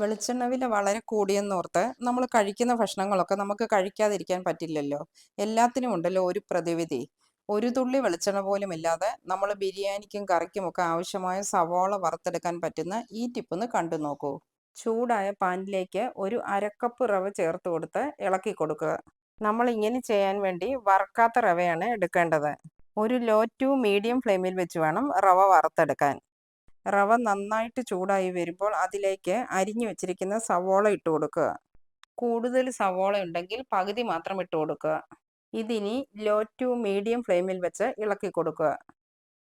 വെളിച്ചെണ്ണ വില വളരെ കൂടിയെന്നോർത്ത് നമ്മൾ കഴിക്കുന്ന ഭക്ഷണങ്ങളൊക്കെ നമുക്ക് കഴിക്കാതിരിക്കാൻ പറ്റില്ലല്ലോ. എല്ലാത്തിനും ഉണ്ടല്ലോ ഒരു പ്രതിവിധി. ഒരു തുള്ളി വെളിച്ചെണ്ണ പോലും ഇല്ലാതെ നമ്മൾ ബിരിയാണിക്കും കറിക്കുമൊക്കെ ആവശ്യമായ സവാള വറുത്തെടുക്കാൻ പറ്റുന്ന ഈ ടിപ്പൊന്ന് കണ്ടു നോക്കൂ. ചൂടായ പാനിലേക്ക് ഒരു അരക്കപ്പ് റവ ചേർത്ത് കൊടുത്ത് ഇളക്കി കൊടുക്കുക. നമ്മൾ ഇങ്ങനെ ചെയ്യാൻ വേണ്ടി വറക്കാത്ത റവയാണ് എടുക്കേണ്ടത്. ഒരു ലോ ടു മീഡിയം ഫ്ലെയിമിൽ വെച്ച് വേണം റവ വറുത്തെടുക്കാൻ. റവ നന്നായിട്ട് ചൂടായി വരുമ്പോൾ അതിലേക്ക് അരിഞ്ഞു വെച്ചിരിക്കുന്ന സവോള ഇട്ട് കൊടുക്കുക. കൂടുതൽ സവോള ഉണ്ടെങ്കിൽ പകുതി മാത്രം ഇട്ട് കൊടുക്കുക. ഇതിനി ലോ ടു മീഡിയം ഫ്ലെയിമിൽ വെച്ച് ഇളക്കി കൊടുക്കുക.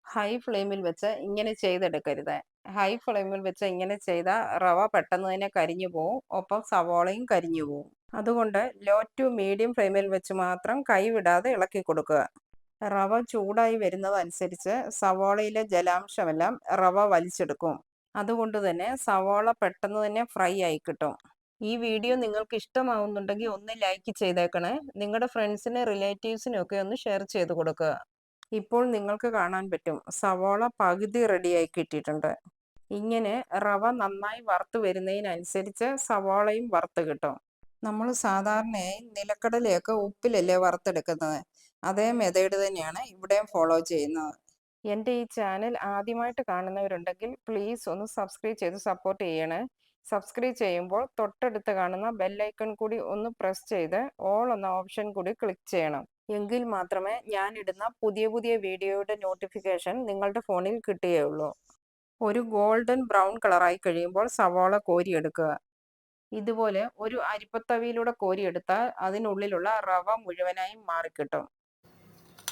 ഹൈ ഫ്ലെയിമിൽ വെച്ച് ഇങ്ങനെ ചെയ്തെടുക്കരുത്. ഹൈ ഫ്ലെയിമിൽ വെച്ച് ഇങ്ങനെ ചെയ്ത റവ പെട്ടെന്ന് തന്നെ കരിഞ്ഞു പോവും. ഒപ്പം സവോളയും കരിഞ്ഞു പോവും. അതുകൊണ്ട് ലോ ടു മീഡിയം ഫ്ലെയിമിൽ വെച്ച് മാത്രം കൈവിടാതെ ഇളക്കി കൊടുക്കുക. റവ ചൂടായി വരുന്നതനുസരിച്ച് സവോളയിലെ ജലാംശമെല്ലാം റവ വലിച്ചെടുക്കും. അതുകൊണ്ട് തന്നെ സവോള പെട്ടെന്ന് തന്നെ ഫ്രൈ ആയി കിട്ടും. ഈ വീഡിയോ നിങ്ങൾക്ക് ഇഷ്ടമാവുന്നുണ്ടെങ്കിൽ ഒന്ന് ലൈക്ക് ചെയ്തേക്കണേ. നിങ്ങളുടെ ഫ്രണ്ട്സിന് റിലേറ്റീവ്സിനും ഒക്കെ ഒന്ന് ഷെയർ ചെയ്ത് കൊടുക്കുക ഇപ്പോൾ നിങ്ങൾക്ക് കാണാൻ പറ്റും സവോള പകുതി റെഡിയായി കിട്ടിയിട്ടുണ്ട്. ഇങ്ങനെ റവ നന്നായി വറുത്ത് വരുന്നതിനനുസരിച്ച് സവോളയും വറുത്ത് കിട്ടും. നമ്മൾ സാധാരണയായി നിലക്കടലയൊക്കെ ഉപ്പിലല്ലേ വറുത്തെടുക്കുന്നത്? അതേ മെത്തേഡ് തന്നെയാണ് ഇവിടെയും ഫോളോ ചെയ്യുന്നത്. എന്റെ ഈ ചാനൽ ആദ്യമായിട്ട് കാണുന്നവരുണ്ടെങ്കിൽ പ്ലീസ് ഒന്ന് സബ്സ്ക്രൈബ് ചെയ്ത് സപ്പോർട്ട് ചെയ്യണേ. സബ്സ്ക്രൈബ് ചെയ്യുമ്പോൾ തൊട്ടടുത്ത് കാണുന്ന ബെല്ലൈക്കൺ കൂടി ഒന്ന് പ്രസ് ചെയ്ത് ഓൾ എന്ന ഓപ്ഷൻ കൂടി ക്ലിക്ക് ചെയ്യണം. എങ്കിൽ മാത്രമേ ഞാൻ ഇടുന്ന പുതിയ പുതിയ വീഡിയോയുടെ നോട്ടിഫിക്കേഷൻ നിങ്ങളുടെ ഫോണിൽ കിട്ടുകയുള്ളൂ. ഒരു ഗോൾഡൻ ബ്രൗൺ കളറായി കഴിയുമ്പോൾ സവാള കോരിയെടുക്കുക. ഇതുപോലെ ഒരു അരിപ്പത്തവിയിലൂടെ കോരിയെടുത്താൽ അതിനുള്ളിലുള്ള റവ മുഴുവനായും മാറിക്കിട്ടും.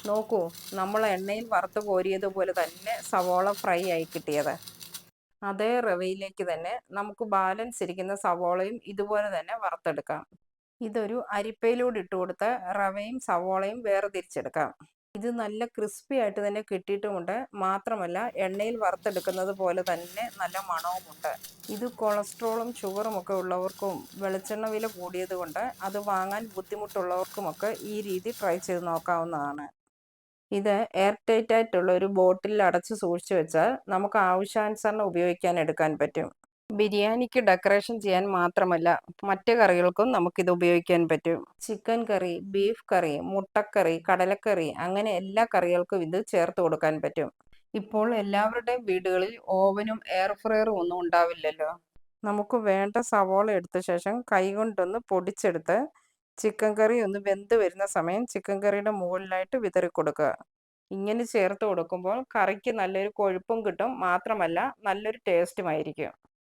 നോക്കൂ നമ്മൾ എണ്ണയിൽ വറുത്ത് കോരിയതുപോലെ തന്നെ സവോള ഫ്രൈ ആയി കിട്ടിയത്. അതേ റവയിലേക്ക് തന്നെ നമുക്ക് ബാലൻസ് ഇരിക്കുന്ന സവോളയും ഇതുപോലെ തന്നെ വറുത്തെടുക്കാം. ഇതൊരു അരിപ്പയിലൂടെ ഇട്ട് കൊടുത്ത് റവയും സവോളയും വേർതിരിച്ചെടുക്കാം. ഇത് നല്ല ക്രിസ്പി ആയിട്ട് തന്നെ കിട്ടിയിട്ടുമുണ്ട്. മാത്രമല്ല എണ്ണയിൽ വറുത്തെടുക്കുന്നത് പോലെ തന്നെ നല്ല മണവുമുണ്ട്. ഇത് കൊളസ്ട്രോളും ഷുഗറും ഒക്കെ ഉള്ളവർക്കും വെളിച്ചെണ്ണ വില കൂടിയത് കൊണ്ട് അത് വാങ്ങാൻ ബുദ്ധിമുട്ടുള്ളവർക്കുമൊക്കെ ഈ രീതി ട്രൈ ചെയ്ത് നോക്കാവുന്നതാണ്. ഇത് എയർ ടൈറ്റ് ആയിട്ടുള്ള ഒരു ബോട്ടിൽ അടച്ച് സൂക്ഷിച്ചു വെച്ചാൽ നമുക്ക് ആവശ്യാനുസരണം ഉപയോഗിക്കാൻ എടുക്കാൻ പറ്റും. ബിരിയാണിക്ക് ഡെക്കറേഷൻ ചെയ്യാൻ മാത്രമല്ല മറ്റു കറികൾക്കും നമുക്കിത് ഉപയോഗിക്കാൻ പറ്റും. ചിക്കൻ കറി ബീഫ് കറി മുട്ടക്കറി കടലക്കറി അങ്ങനെ എല്ലാ കറികൾക്കും ഇത് ചേർത്ത് കൊടുക്കാൻ പറ്റും. ഇപ്പോൾ എല്ലാവരുടെയും വീടുകളിൽ ഓവനും എയർ ഫ്രയറും ഒന്നും ഉണ്ടാവില്ലല്ലോ. നമുക്ക് വേണ്ട സവോള എടുത്ത ശേഷം കൈകൊണ്ടൊന്ന് പൊടിച്ചെടുത്ത് ചിക്കൻ കറി ഒന്ന് വെന്ത് വരുന്ന സമയം ചിക്കൻ കറിയുടെ മുകളിലായിട്ട് വിതറി കൊടുക്കുക. ഇങ്ങനെ ചേർത്ത് കൊടുക്കുമ്പോൾ കറിക്ക് നല്ലൊരു കൊഴുപ്പും കിട്ടും. മാത്രമല്ല നല്ലൊരു ടേസ്റ്റുമായിരിക്കും